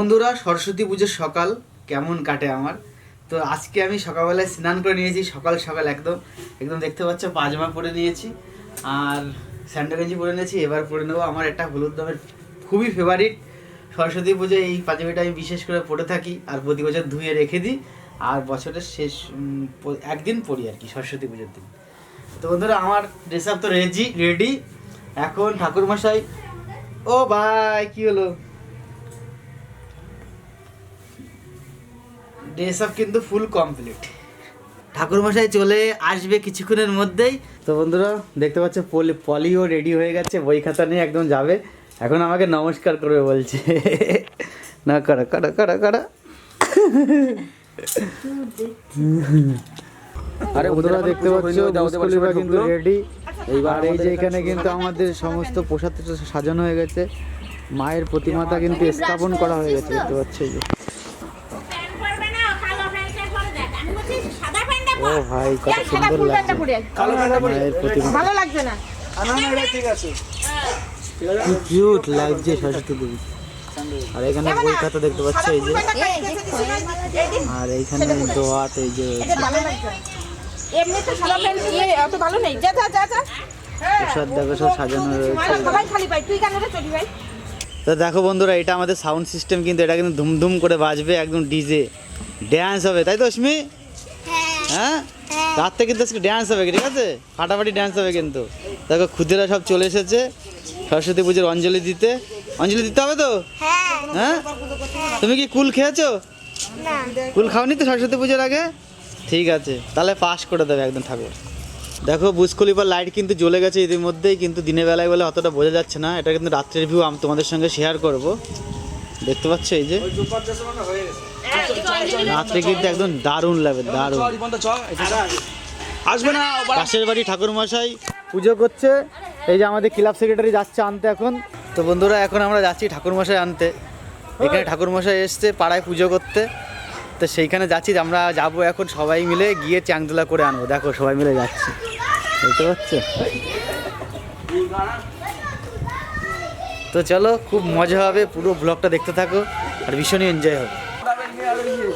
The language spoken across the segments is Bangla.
বন্ধুরা, সরস্বতী পুজোর সকাল কেমন কাটে আমার? তো আজকে আমি সকালবেলায় স্নান করে নিয়েছি, সকাল সকাল একদম। একদম দেখতে পাচ্ছ, পাজামা পরে নিয়েছি আর স্যান্ডো গেঞ্জি পরে নিয়েছি। এবার পরে নেব আমার একটা হলুদ রঙের খুবই ফেভারিট সরস্বতী পুজোয় এই পাঞ্জাবিটা আমি বিশেষ করে পরে থাকি আর প্রতি বছর ধুয়ে রেখে দিই। আর বছরের শেষ একদিন পরি আর কি, সরস্বতী পুজোর দিন। তো বন্ধুরা, আমার ড্রেস আপ তো রেডি রেডি এখন ঠাকুরমশাই ও ভাই, কি হলো? ড্রেস আপ কিন্তু ফুল কমপ্লিট ঠাকুরমশাই চলে আসবে কিছুক্ষণের মধ্যেই। তো বন্ধুরা দেখতে পাচ্ছ পলি পলিও রেডি হয়ে গেছে বই খাতা নিয়ে একদম যাবে। এখন আমাকে নমস্কার করবে বলছে। না করা করা করা করা আরে বন্ধুরা দেখতে পাচ্ছ মুসকলিফা কিন্তু রেডি এইবার এই যে এখানে কিন্তু আমাদের সমস্ত প্রসাদ টসাদ সাজানো হয়ে গেছে। মায়ের প্রতিমাটা কিন্তু স্থাপন করা হয়ে গেছে দেখতে পাচ্ছ এই যে প্যান্ট পরবে না, কালো প্যান্টটা পরে দেখ। আমি বলছি সাদা প্যান্টটা ও পর। ভাই কত সুন্দর লাগছে। প্যান্টটা মায়ের প্রতিমা ভালো লাগছে না? কি কিউট লাগছে সরস্বতী দেবী। আর এখানে বই খাতা দেখতে পাচ্ছ এই যে। আর এইখানে দোয়াত এই যে। এমনি তো সাদা প্যান্ট দিয়ে অত ভালো নেই। যা যা যা যা। প্রসাদ দেখো সব সাজানো রয়েছে। তো দেখো বন্ধুরা এটা আমাদের সাউন্ড সিস্টেম কিন্তু এটা কিন্তু ধুমধুম করে বাজবে একদম ডিজে। ড্যান্স হবে তাই তো অশ্মি? হ্যাঁ? রাত্রে কিন্তু আজকে ড্যান্স হবে ঠিক আছে? ফাটাফাটি ড্যান্স হবে কিন্তু। দেখো খুদেরা সব চলে এসেছে। সরস্বতী পুজোর অঞ্জলি দিতে। অঞ্জলি দিতে হবে তো? হ্যাঁ। তুমি কি কুল খেয়েছো? কুল খাওনি তো সরস্বতী পুজোর আগে? ঠিক আছে। তাহলে পাস করে দেবে একদম ঠাকুর। দেখো বুসকলিপার লাইট কিন্তু জ্বলে গেছে ইতিমধ্যেই কিন্তু দিনের বেলায় বলে অতটা বোঝা যাচ্ছে না। এটা কিন্তু রাত্রের ভিউ আমি তোমাদের সঙ্গে শেয়ার করব। দেখতে পাচ্ছ এই যে? রাত্রে কিন্তু একদম দারুণ লাগবে দারুণ। আসবে না পাশের বাড়ি ঠাকুর মশাই পুজো করছে। এই যে আমাদের ক্লাব সেক্রেটারি যাচ্ছে আনতে এখন। তো বন্ধুরা এখন আমরা যাচ্ছি ঠাকুর মশাই আনতে। এখানে ঠাকুর মশাই এসছে পাড়ায় পুজো করতে। তো সেইখানে যাচ্ছি আমরা যাব এখন সবাই মিলে গিয়ে চ্যাংদোলা করে আনব। দেখো সবাই মিলে যাচ্ছি। বুঝতে পারছ তো চলো খুব মজা হবে পুরো ব্লগটা দেখতে থাকো আর ভীষণই এনজয় হবে।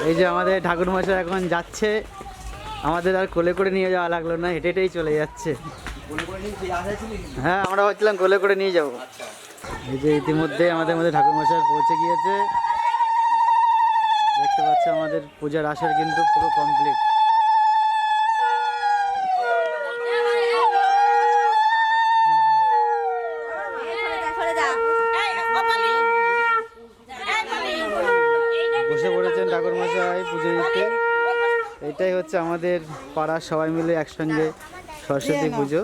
এই যে আমাদের ঠাকুর মশাই এখন যাচ্ছে। আমাদের আর কোলে করে নিয়ে যাওয়া লাগল না, হেঁটে হেঁটেই চলে যাচ্ছে। হ্যাঁ আমরা ভাবছিলাম কোলে করে নিয়ে যাব। এই যে ইতিমধ্যে আমাদের মধ্যে ঠাকুর মশাই পৌঁছে গিয়েছে। দেখতে পাচ্ছ আমাদের পূজার আসর কিন্তু পুরো কমপ্লিট বসে পড়েছেন ঠাকুর মশাই পুজো দিতে এটাই হচ্ছে আমাদের পাড়ার সবাই মিলে একসঙ্গে সরস্বতী পুজো।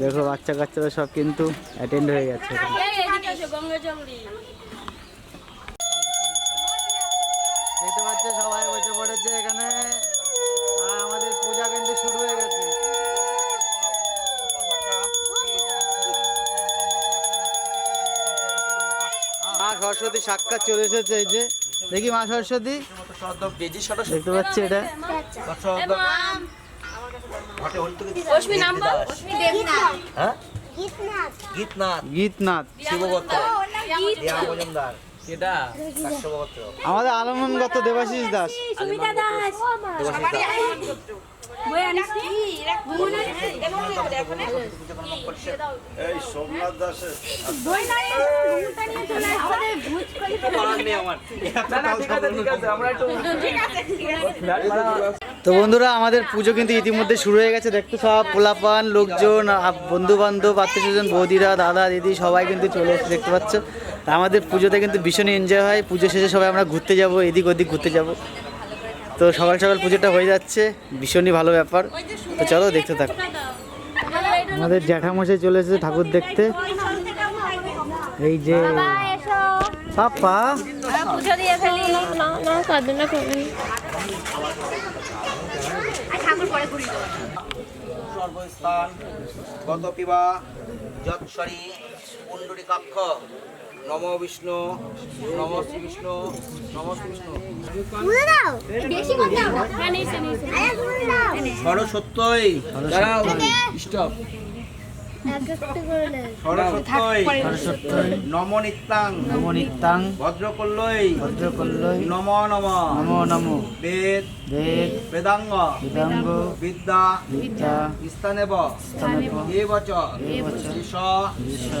দেখো বাচ্চা কাচ্চারা সব কিন্তু অ্যাটেন্ড হয়ে গেছে। দেখতে পাচ্ছ সবাই বসে পড়েছে এখানে। আর আমাদের পূজা কিন্তু শুরু হয়ে গেছে। মা সরস্বতী সাক্ষাৎ চলে এসেছে এই যে। দেখি মা সরস্বতী। দেখতে পাচ্ছি এটা। বল গীতনাথ। গীতনাথ। শিবগত। গীত। আমাদের দেবাশিস দাস। দাস। তো বন্ধুরা আমাদের পুজো কিন্তু ইতিমধ্যে শুরু হয়ে গেছে। দেখতে সব পোলাপান লোকজন বন্ধু বান্ধব আত্মীয় স্বজন বৌদিরা দাদা দিদি সবাই কিন্তু চলে এসে দেখতে পাচ্ছ। আমাদের পুজোতে কিন্তু ভীষণই এনজয় হয়। পুজো শেষে সবাই আমরা ঘুরতে যাব এদিক ওদিক ঘুরতে যাব। তো সকাল সকাল পুজোটা হয়ে যাচ্ছে ভীষণই ভালো ব্যাপার। তো চলো দেখতে থাকো। আমাদের জ্যাঠামশাই চলে এসেছে ঠাকুর দেখতে। এই যে পাপা। পুজো দিয়ে ফেলি। না না কাঁদুন না করবেন ঠাকুর পরে ঘুরি সর্বস্থান গত পিবা যৎসরি পুণ্ডরীকাক্ষ। নম বিষ্ণু নম শ্রী বিষ্ণু নম শ্রী বিষ্ণু। হ্যাঁ সরস্বত্যই দাঁড়াও স্টপ সরস্বতী। সরস্বত্যই নম নিত্যাং নমো নিত্যাং ভদ্রকল্লৈ ভদ্রকল্লৈ নম নম। নমো নমো। বেদ। বেদ। বেদাঙ্গ। বেদাঙ্গ। বিদ্যা। বিদ্যা। স্থানেব। স্তনেব এবচ এবচ ঈশ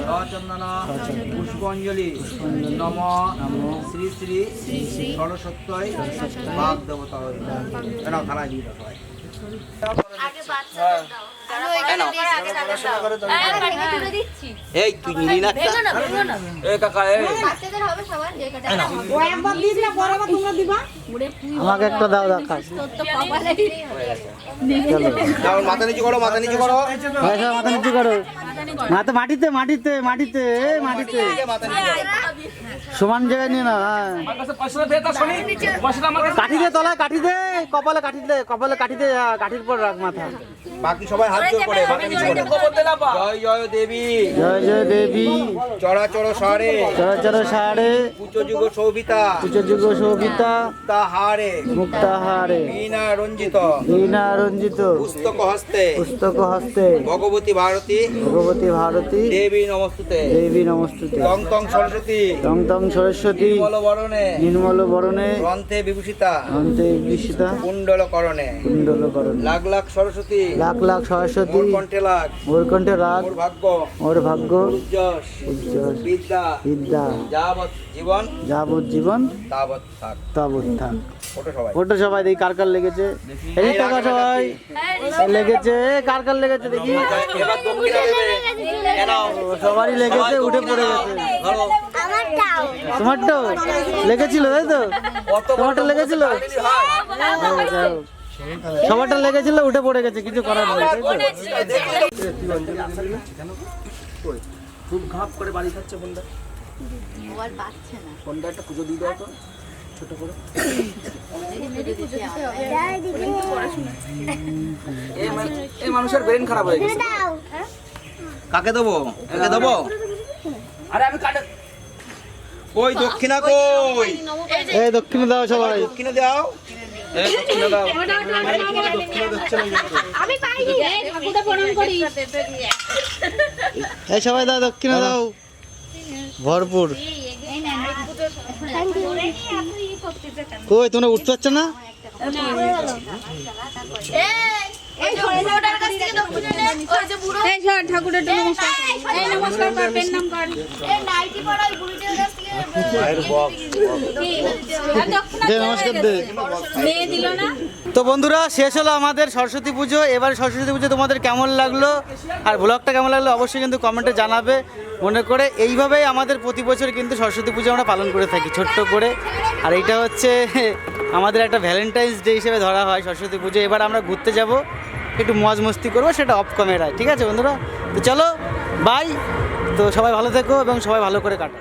সচন্দন। পুষ্পাঞ্জলি। নম। শ্রী শ্রী। সরস্বতী বাগ দেবতা এনাও থানায় দিয়ে দাও সবাই। এই তুই নিলি না। এই কাকা এই ও একবার দিস না পরে আবার তোমরা দিবা। আমাকে একটা দাও দাও যাও মাথা নিচু করো মাথা নিচু করো। মাথা নিচু করো। মাথা মাটিতে মাটিতে মাটিতে মাটিতে। সমান জায়গায় নিয়ে না হ্যাঁ। কাঠি দে তলায় কাঠি দে কপালে কাঠি দে কপালে কাঠি দে হ্যাঁ, কাঠির পর রাখ মাথা। বাকি সবাই হাত জোর করে জয় জয় দেবী। জয় জয় দেবী। চরাচর সারে। চরচর সাড়ে উচ্চ যুগ শোভিতা। যুগ শোভিতা। তাহারে মুক্তাহারে বীণা রঞ্জিত। বীণা রঞ্জিত। পুস্তক হস্তে। পুস্তক হস্তে। ভগবতী ভারতী। ভগবতী ভারতী। দেবী নমস্তুতে। দেবী নমস্তুতে। টং টং সরস্বতী। তং তং সরস্বতী। বল বরণে। নির্মল বরণে। গ্রন্থে বিভূষিতা। অন্তে বিষ্ণিতা কুণ্ডল করণে কুণ্ডল করণ লাখ লাখ সরস্বতী। লাখ লাখ সরস্বতী ওর কণ্ঠে রাগ। ভাগ্য। ওর ভাগ্য। বিদ্যা। জীবন। জীবন। তাবৎ থাক। ওটা সবাই। দেখি কার কার লেগেছে। এই টাকা সবাই। লেগেছে কার কার লেগেছে দেখি। সবারই লেগেছে উঠে পড়ে গেছে। তোমারটাও? লেগেছিল তাই তো? তোমারটা লেগেছিল। সবারটা লেগেছিল উঠে পড়ে গেছে কিছু করার নেই খুব ঘাপ করে বাড়ি খাচ্ছে ফোনটা। ফোনটা একটা পুজো দিয়ে দাও তো ছোট করে। এই মানুষের ব্রেন খারাপ হয়ে গেছে। কাকে দেবো? একে দেবো? আরে আমি কাটে কই দক্ষিণা কই? এই দক্ষিণে দাও সবাই। দক্ষিণা দাও। এই সবাই দাও দক্ষিণে দাও। ভরপুর। কই তোমরা উঠতে পারছ না? ঠাকুরের নমস্কার। কর। নমস্কার নাম কর দে তো বন্ধুরা, শেষ হলো আমাদের সরস্বতী পুজো। এবার সরস্বতী পুজো তোমাদের কেমন লাগল? আর ব্লগটা কেমন লাগল? অবশ্যই কিন্তু কমেন্টে জানাবে। মনে করে এইভাবেই আমাদের প্রতি বছর কিন্তু সরস্বতী পুজো আমরা পালন করে থাকি, ছোট্ট করে। আর এইটা হচ্ছে আমাদের একটা ভ্যালেন্টাইন্স ডে হিসেবে ধরা হয় সরস্বতী পুজো। এবার আমরা ঘুরতে যাব, একটু মজ মস্তি করব, সেটা অফ ক্যামেরায় ঠিক আছে বন্ধুরা? তো চলো বাই তো সবাই ভালো থেকো এবং সবাই ভালো করে কাটো